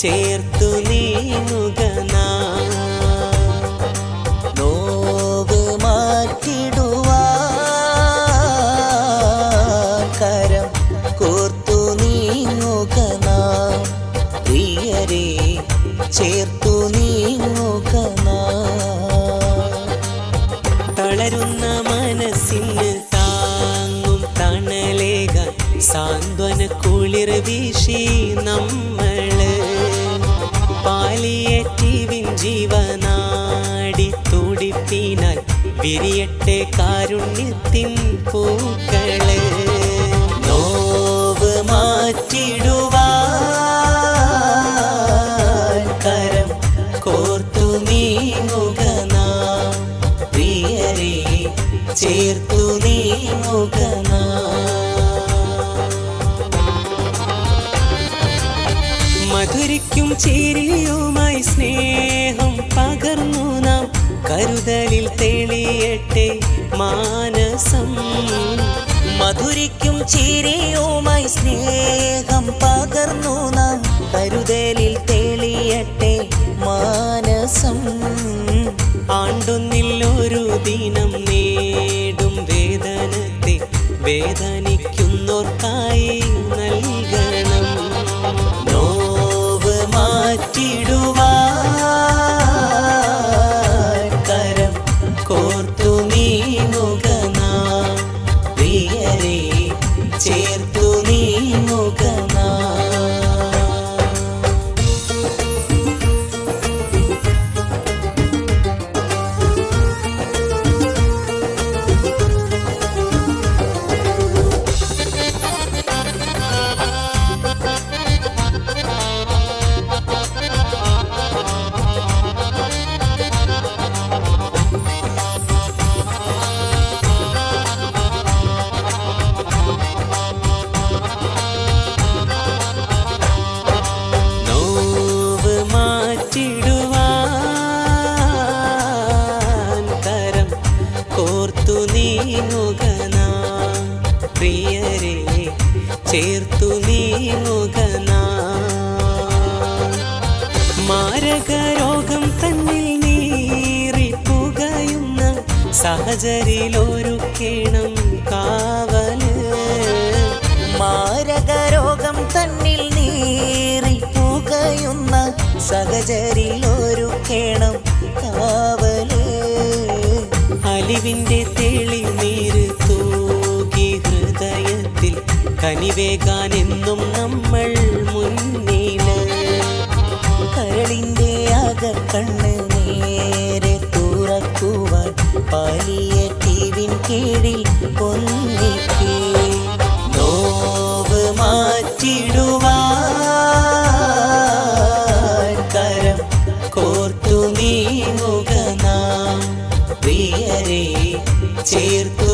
ചേർത്തു നീങ്ങുക നോവ് മാറ്റിടുവാ. കരം കോർത്തു നീങ്ങുക പ്രിയരെ ചേർത്തു നീങ്ങുക തളരുന്ന മനസ്സിന് താങ്ങും തണലേക. സാന്ത്വന കുളിർ വീശി നമ്മൾ വേലിയേറ്റീവിൻ ജീവനാടി തുടിപ്പിനാൽ വിരിയട്ടെ കാരുണ്യത്തിൻ പൂക്കളെ. നോവ് മാറ്റിടുവാൻ കരം കോർത്തു നീങ്ങുക നാം. പ്രിയരെ ചേർത്തു നീങ്ങുക നാം. മധുരിക്കും ചേരിയുമായി സ്നേഹം പകർന്നു നാം. കരുതലിൽ തെളിയട്ടെ മാനസം. മധുരിക്കും ചേരിയുമായി സ്നേഹം പകർന്നു നാം. കരുതലിൽ തെളിയട്ടെ മാനസം. ആണ്ടൊന്നിൽ ഒരു ദിനം നേടും വേദനത്തെ വേദനിക്കുന്നോർക്കായി ചേർത്തു നീങ്ങുക ചേർത്തു നീ മുഖന. മാരക മാരകരോഗം തന്നിൽ നീറിപ്പുകയുന്ന സഹചരിലൊരുക്കേണം കാവൽ. മാരകരോഗം തന്നിൽ നീറി പുകയുന്ന സഹചരിലൊരു കേണം കാവൽ. അലിവിന്റെ കനിവേകാൻ എന്നും നമ്മൾ മുന്നിൽ. കരളിന്റെ അകക്കണ്ണ് നേരെ തുറക്കുവാൻ പാലിയ പാലിയേറ്റീവിൻ കീഴിൽ ഒന്നിക്കേ. നോവ് മാറ്റിടുവാൻ കരം കോർത്തു നീങ്ങുക നാം. പ്രിയരെ ചേർത്തു